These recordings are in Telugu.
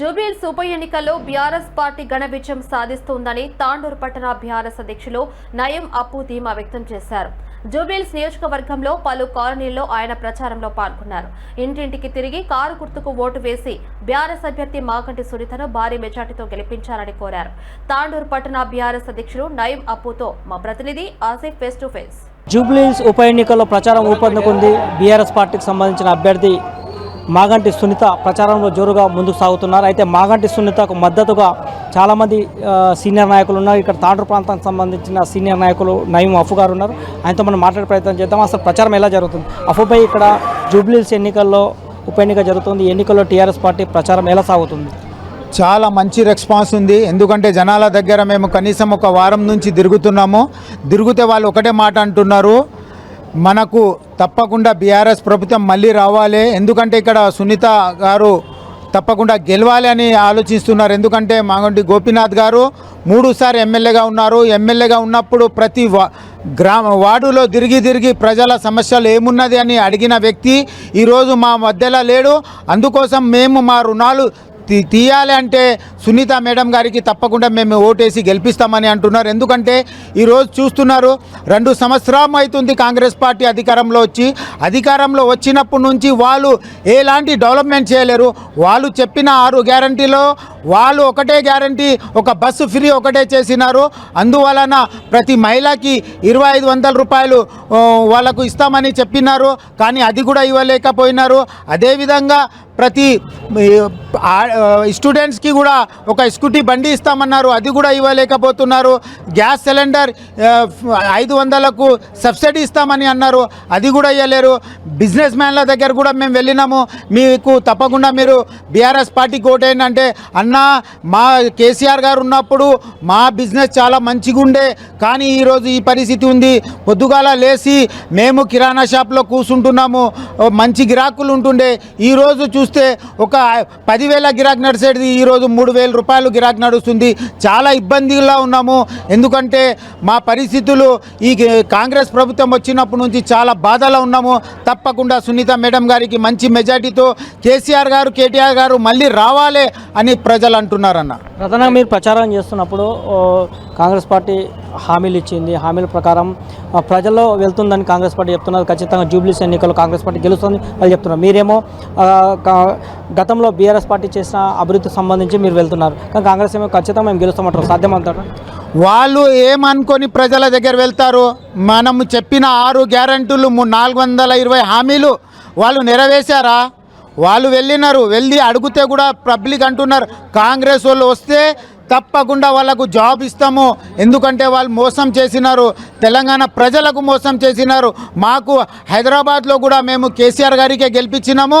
జూబ్లీహిల్స్ ఉప ఎన్నికల్లో బీఆర్ఎస్ పార్టీ ఘన విజయం సాధిస్తుందని తాండూరు పట్టణ బీఆర్ఎస్ అధ్యక్షులు నయం అప్పు ధీమా వ్యక్తం చేశారు. జూబ్లీహిల్స్ నియోజకవర్గంలో పలు కాలనీల్లో ఆయన ప్రచారంలో పాల్గొన్నారు. ఇంటింటికి తిరిగి కారు గుర్తుకు ఓటు వేసి బీఆర్ఎస్ అభ్యర్థి మాగంటి సునీతను భారీ మెజార్టీతో గెలిపించాలని కోరారు. తాండూరు పట్టణ బీఆర్ఎస్ అధ్యక్షులు నయం అప్పుతో మా ప్రతినిధి Asif face to face. Jubilee Hills ఉప ఎన్నికల్లో ప్రచారం ఊపందుకుంది బీఆర్ఎస్ పార్టీకి సంబంధించిన అభ్యర్థి మాగంటి సునీత ప్రచారంలో జోరుగా ముందుకు సాగుతున్నారు. అయితే మాగంటి సునీతకు మద్దతుగా చాలామంది సీనియర్ నాయకులు ఉన్నారు. ఇక్కడ తాండ్రు ప్రాంతానికి సంబంధించిన సీనియర్ నాయకులు నయీం అఫు గారు ఉన్నారు. ఆయనతో మనం మాట్లాడే ప్రయత్నం చేద్దాం. అసలు ప్రచారం ఎలా జరుగుతుంది? అఫుపై ఇక్కడ జూబ్లీస్ ఎన్నికల్లో ఉప ఎన్నిక జరుగుతుంది. ఎన్నికల్లో టీఆర్ఎస్ పార్టీ ప్రచారం ఎలా సాగుతుంది? చాలా మంచి రెస్పాన్స్ ఉంది. ఎందుకంటే జనాల దగ్గర మేము కనీసం ఒక వారం నుంచి తిరుగుతున్నాము. తిరిగితే వాళ్ళు ఒకటే మాట అంటున్నారు. మనకు తప్పకుండా బీఆర్ఎస్ ప్రభుత్వం మళ్ళీ రావాలి. ఎందుకంటే ఇక్కడ సునీత గారు తప్పకుండా గెలవాలి అని ఆలోచిస్తున్నారు. ఎందుకంటే మాగంటి గోపీనాథ్ గారు మూడుసారి ఎమ్మెల్యేగా ఉన్నారు. ఎమ్మెల్యేగా ఉన్నప్పుడు ప్రతి గ్రామ వార్డులో తిరిగి తిరిగి ప్రజల సమస్యలు ఏమున్నది అని అడిగిన వ్యక్తి ఈరోజు మా మధ్యలో లేడు. అందుకోసం మేము మా రుణాలు తీయాలి అంటే సునీత మేడం గారికి తప్పకుండా మేము ఓటేసి గెలిపిస్తామని అంటున్నారు. ఎందుకంటే ఈరోజు చూస్తున్నారు రెండు సంవత్సరం అవుతుంది కాంగ్రెస్ పార్టీ అధికారంలో వచ్చి అధికారంలో వచ్చినప్పటి నుంచి వాళ్ళు ఎలాంటి డెవలప్మెంట్ చేయలేరు. వాళ్ళు చెప్పిన ఆరు గ్యారంటీలో వాళ్ళు ఒకటే గ్యారంటీ ఒక బస్సు ఫ్రీ ఒకటే చేసినారు. అందువలన ప్రతి మహిళకి ఇరవై ఐదు వందల రూపాయలు వాళ్ళకు ఇస్తామని చెప్పినారు. కానీ అది కూడా ఇవ్వలేకపోయినారు. అదేవిధంగా ప్రతి స్టూడెంట్స్కి కూడా ఒక స్కూటీ బండి ఇస్తామన్నారు. అది కూడా ఇవ్వలేకపోతున్నారు. గ్యాస్ సిలిండర్ ఐదు వందలకు సబ్సిడీ ఇస్తామని అన్నారు. అది కూడా ఇవ్వలేరు. బిజినెస్ మ్యాన్ల దగ్గర కూడా మేము వెళ్ళినాము. మీకు తప్పకుండా మీరు బీఆర్ఎస్ పార్టీకి ఓటేయండి అంటే అన్నా మా కేసీఆర్ గారు ఉన్నప్పుడు మా బిజినెస్ చాలా మంచిగా ఉండే కానీ ఈరోజు ఈ పరిస్థితి ఉంది. పొద్దుగాల లేచి మేము కిరాణా షాప్లో కూర్చుంటున్నాము. మంచి గిరాకులు ఉంటుండే. ఈరోజు చూస్తే ఒక పదివేల గిరాక్ నడిచేది ఈరోజు మూడు వేల రూపాయలు గిరాక్ నడుస్తుంది. చాలా ఇబ్బందిగా ఉన్నాము. ఎందుకంటే మా పరిస్థితులు ఈ కాంగ్రెస్ ప్రభుత్వం వచ్చినప్పటి నుంచి చాలా బాధలో ఉన్నాము. తప్పకుండా సునీత మేడం గారికి మంచి మెజార్టీతో కేసీఆర్ గారు కేటీఆర్ గారు మళ్ళీ రావాలి అని ప్రజలు అంటున్నారన్న. ప్రధానంగా మీరు ప్రచారం చేస్తున్నప్పుడు కాంగ్రెస్ పార్టీ హామీలు ఇచ్చింది. హామీల ప్రకారం ప్రజల్లో వెళ్తుందని కాంగ్రెస్ పార్టీ చెప్తున్నారు. ఖచ్చితంగా జూబ్లీస్ ఎన్నికల్లో కాంగ్రెస్ పార్టీ గెలుస్తుంది వాళ్ళు చెప్తున్నారు. మీరేమో కా- గతంలో బీఆర్ఎస్ పార్టీ చేసిన అభివృద్ధికి సంబంధించి మీరు వెళ్తున్నారు. కానీ కాంగ్రెస్ ఏమో ఖచ్చితంగా మేము గెలుస్తామంటారు. సాధ్యమంటారు వాళ్ళు ఏమనుకొని ప్రజల దగ్గర వెళ్తారు? మనము చెప్పిన ఆరు గ్యారంటీలు నాలుగు వందల ఇరవై హామీలు వాళ్ళు నెరవేశారా? వాళ్ళు వెళ్ళినారు వెళ్ళి అడిగితే కూడా పబ్లిక్ అంటున్నారు. కాంగ్రెస్ వాళ్ళు వస్తే తప్పకుండా వాళ్ళకు జాబ్ ఇస్తాము. ఎందుకంటే వాళ్ళు మోసం చేసినారు. తెలంగాణ ప్రజలకు మోసం చేసినారు. మాకు హైదరాబాద్లో కూడా మేము కేసీఆర్ గారికే గెలిపించినాము.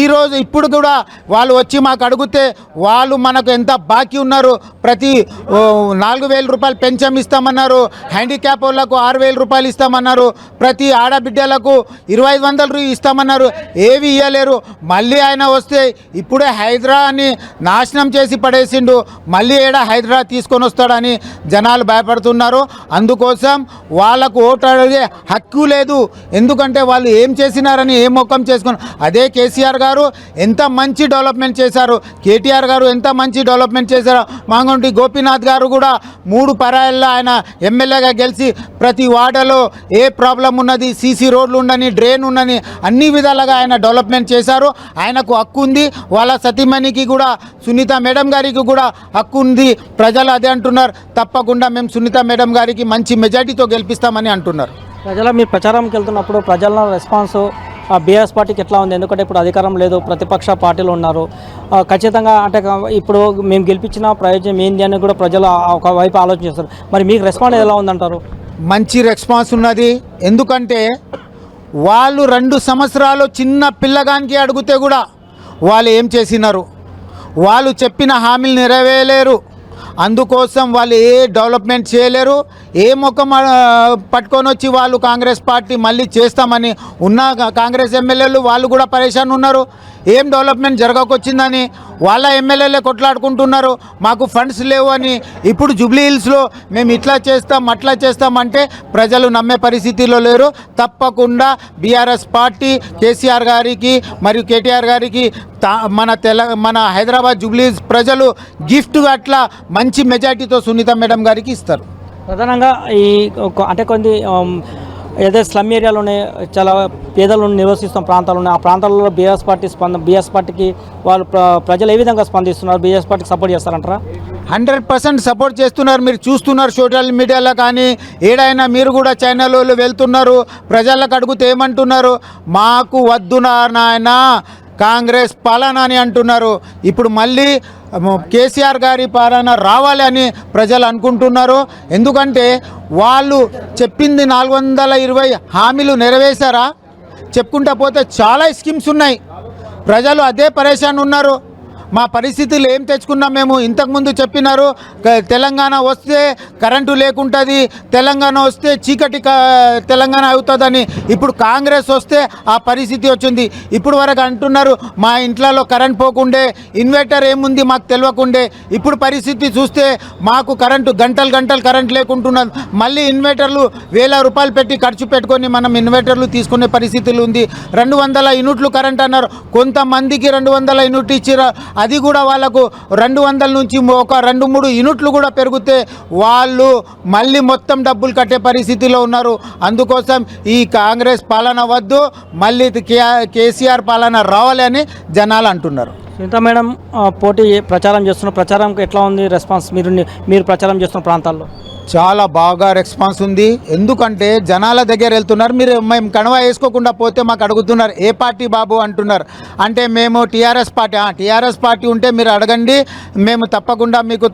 ఈరోజు ఇప్పుడు కూడా వాళ్ళు వచ్చి మాకు అడిగితే వాళ్ళు మనకు ఎంత బాకీ ఉన్నారు? ప్రతి నాలుగు వేల రూపాయలు పెన్షన్ ఇస్తామన్నారు. హ్యాండిక్యాప్ వాళ్ళకు ఆరు వేల రూపాయలు ఇస్తామన్నారు. ప్రతి ఆడబిడ్డలకు ఇరవై ఐదు వందలు ఇస్తామన్నారు. ఏవి ఇవ్వలేరు మళ్ళీ ఆయన వస్తే ఇప్పుడే హైదరాబాద్ని నాశనం చేసి పడేసిండు. మళ్ళీ ఏడా హైదరాబాద్ తీసుకొని వస్తాడని జనాలు భయపడుతున్నారు. అందుకోసం వాళ్ళకు ఓటు అడిగే హక్కు లేదు. ఎందుకంటే వాళ్ళు ఏం చేసినారని ఏ ముఖం చేసుకుని అదే కేసీఆర్ గారు ఎంత మంచి డెవలప్మెంట్ చేశారు. కేటీఆర్ గారు ఎంత మంచి డెవలప్మెంట్ చేశారు మాంగంటి గోపీనాథ్ గారు కూడా మూడు పరాయల్లో ఆయన ఎమ్మెల్యేగా గెలిచి ప్రతి వార్డులో ఏ ప్రాబ్లం ఉన్నది సీసీ రోడ్లు ఉండని డ్రైన్ ఉండని అన్ని విధాలుగా ఆయన డెవలప్మెంట్ చేశారు. ఆయనకు హక్కు ఉంది. వాళ్ళ సతీమణికి కూడా సునీత మేడం గారికి కూడా హక్కు ఉంది. ప్రజలు అదే అంటున్నారు. తప్పకుండా మేము సునీత మేడం గారికి మంచి మెజార్టీతో గెలిపిస్తామని అంటున్నారు. ప్రజల మీరు ప్రచారంకి వెళ్తున్నప్పుడు ప్రజల రెస్పాన్స్ బీఆర్ఎస్ పార్టీకి ఎట్లా ఉంది? ఎందుకంటే ఇప్పుడు అధికారం లేదు ప్రతిపక్ష పార్టీలు ఉన్నారు. ఖచ్చితంగా అంటే ఇప్పుడు మేము గెలిపించిన ప్రయోజనం ఏంది అని కూడా ప్రజలు ఆ- ఒక వైపు ఆలోచిస్తారు. మరి మీకు రెస్పాన్స్ ఎలా ఉందంటారు? మంచి రెస్పాన్స్ ఉన్నది. ఎందుకంటే వాళ్ళు రెండు సంవత్సరాలు చిన్న పిల్లగానికి అడిగితే కూడా వాళ్ళు ఏం చేసినారు? వాళ్ళు చెప్పిన హామీలు నెరవేయలేరు అందుకోసం వాళ్ళు ఏ డెవలప్మెంట్ చేయలేరు. ఏ ముఖం పట్టుకొని వచ్చి వాళ్ళు కాంగ్రెస్ పార్టీ మళ్ళీ చేస్తామని ఉన్న కాంగ్రెస్ ఎమ్మెల్యేలు వాళ్ళు కూడా పరేషాన్ ఉన్నారు. ఏం డెవలప్మెంట్ జరగకొచ్చిందని వాళ్ళ ఎమ్మెల్యేలే కొట్లాడుకుంటున్నారు. మాకు ఫండ్స్ లేవు అని ఇప్పుడు జూబ్లీ హిల్స్లో మేము ఇట్లా చేస్తాం అట్లా చేస్తామంటే ప్రజలు నమ్మే పరిస్థితిలో లేరు. తప్పకుండా బీఆర్ఎస్ పార్టీ కేసీఆర్ గారికి మరియు కేటీఆర్ గారికి మన తెల మన హైదరాబాద్ జూబ్లీ ప్రజలు గిఫ్ట్ అట్లా మంచి మెజార్టీతో సునీత మేడం గారికి ఇస్తారు. ప్రధానంగా ఈ అంటే కొన్ని ఏదైతే స్లమ్ ఏరియాలోనే చాలా పేదలు నివసిస్తున్న ప్రాంతాలు ఉన్నాయి ఆ ప్రాంతాలలో బీఆర్ఎస్ పార్టీ స్పంద బీఆర్ఎస్ పార్టీకి వాళ్ళు ప్ర- ప్రజలు ఏ విధంగా స్పందిస్తున్నారు? బీఆర్ఎస్ పార్టీకి సపోర్ట్ చేస్తారంటారా? హండ్రెడ్ పర్సెంట్ సపోర్ట్ చేస్తున్నారు. మీరు చూస్తున్నారు సోషల్ మీడియాలో కానీ ఏడైనా మీరు కూడా ఛానల్ వెళ్తున్నారు ప్రజలకు అడిగితే ఏమంటున్నారు? మాకు వద్దు నాయన కాంగ్రెస్ పాలన అని అంటున్నారు. ఇప్పుడు మళ్ళీ కేసీఆర్ గారి పాలన రావాలి అని ప్రజలు అనుకుంటున్నారు. ఎందుకంటే వాళ్ళు చెప్పింది నాలుగు వందల ఇరవై హామీలు నెరవేశారా? చెప్పుకుంటా పోతే చాలా స్కీమ్స్ ఉన్నాయి. ప్రజలు అదే పరేషాన్ ఉన్నారు. మా పరిస్థితులు ఏం తెచ్చుకున్నాం మేము? ఇంతకుముందు చెప్పినారు తెలంగాణ వస్తే కరెంటు లేకుంటుంది తెలంగాణ వస్తే చీకటి తెలంగాణ అవుతుందని. ఇప్పుడు కాంగ్రెస్ వస్తే ఆ పరిస్థితి వచ్చింది. ఇప్పుడు వరకు అంటున్నారు మా ఇంట్లలో కరెంట్ పోకుండే ఇన్వర్టర్ ఏముంది మాకు తెలియకుండే ఇప్పుడు పరిస్థితి చూస్తే మాకు కరెంటు గంటలు గంటలు కరెంట్ లేకుంటున్నది. మళ్ళీ ఇన్వర్టర్లు వేల రూపాయలు పెట్టి ఖర్చు పెట్టుకొని మనం ఇన్వర్టర్లు తీసుకునే పరిస్థితులు ఉంది. రెండు వందల యూనిట్లు కరెంట్ అన్నారు. కొంతమందికి రెండు వందల యూనిట్ ఇచ్చిరా అది కూడా వాళ్ళకు రెండు వందల నుంచి ఒక రెండు మూడు యూనిట్లు కూడా పెరిగితే వాళ్ళు మళ్ళీ మొత్తం డబ్బులు కట్టే పరిస్థితిలో ఉన్నారు. అందుకోసం ఈ కాంగ్రెస్ పాలన వద్దు మళ్ళీ కేసీఆర్ పాలన రావాలి అని జనాలు అంటున్నారు. సునీత మేడం పోటీ ప్రచారం చేస్తున్న ప్రచారంకి ఎట్లా ఉంది రెస్పాన్స్? మీరు మీరు ప్రచారం చేస్తున్న ప్రాంతాల్లో? చాలా బాగా రెస్పాన్స్ ఉంది. ఎందుకంటే జనాల దగ్గర వెళ్తున్నారు. మీరు మేము కణవ వేసుకోకుండా పోతే మాకు అడుగుతున్నారు ఏ పార్టీ బాబు? అంటున్నారు. అంటే మేము టీఆర్ఎస్ పార్టీ. టీఆర్ఎస్ పార్టీ ఉంటే మీరు అడగండి. మేము తప్పకుండా మీకు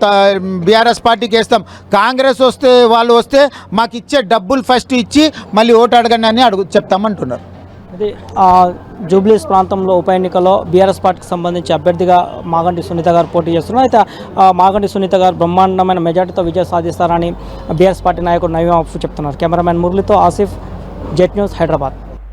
బీఆర్ఎస్ పార్టీకి వేస్తాం. కాంగ్రెస్ వస్తే వాళ్ళు వస్తే మాకు ఇచ్చే డబ్బులు ఫస్ట్ ఇచ్చి మళ్ళీ ఓటు అడగండి అని అడుగు చెప్తామంటున్నారు. అదే ఆ, జూబ్లీస్ ప్రాంతంలో ఉప ఎన్నికలో బీఆర్ఎస్ పార్టీకి సంబంధించి అభ్యర్థిగా మాగంటి సునీత గారు పోటీ చేస్తున్నారు. అయితే మాగంటి సునీత గారు బ్రహ్మాండమైన మెజార్టీతో విజయం సాధిస్తారని బీఆర్ఎస్ పార్టీ నాయకుడు నవీం ఆఫ్ చెప్తున్నారు. కెమెరామెన్ మురళితో ఆసిఫ్ జెట్ న్యూస్ హైదరాబాద్.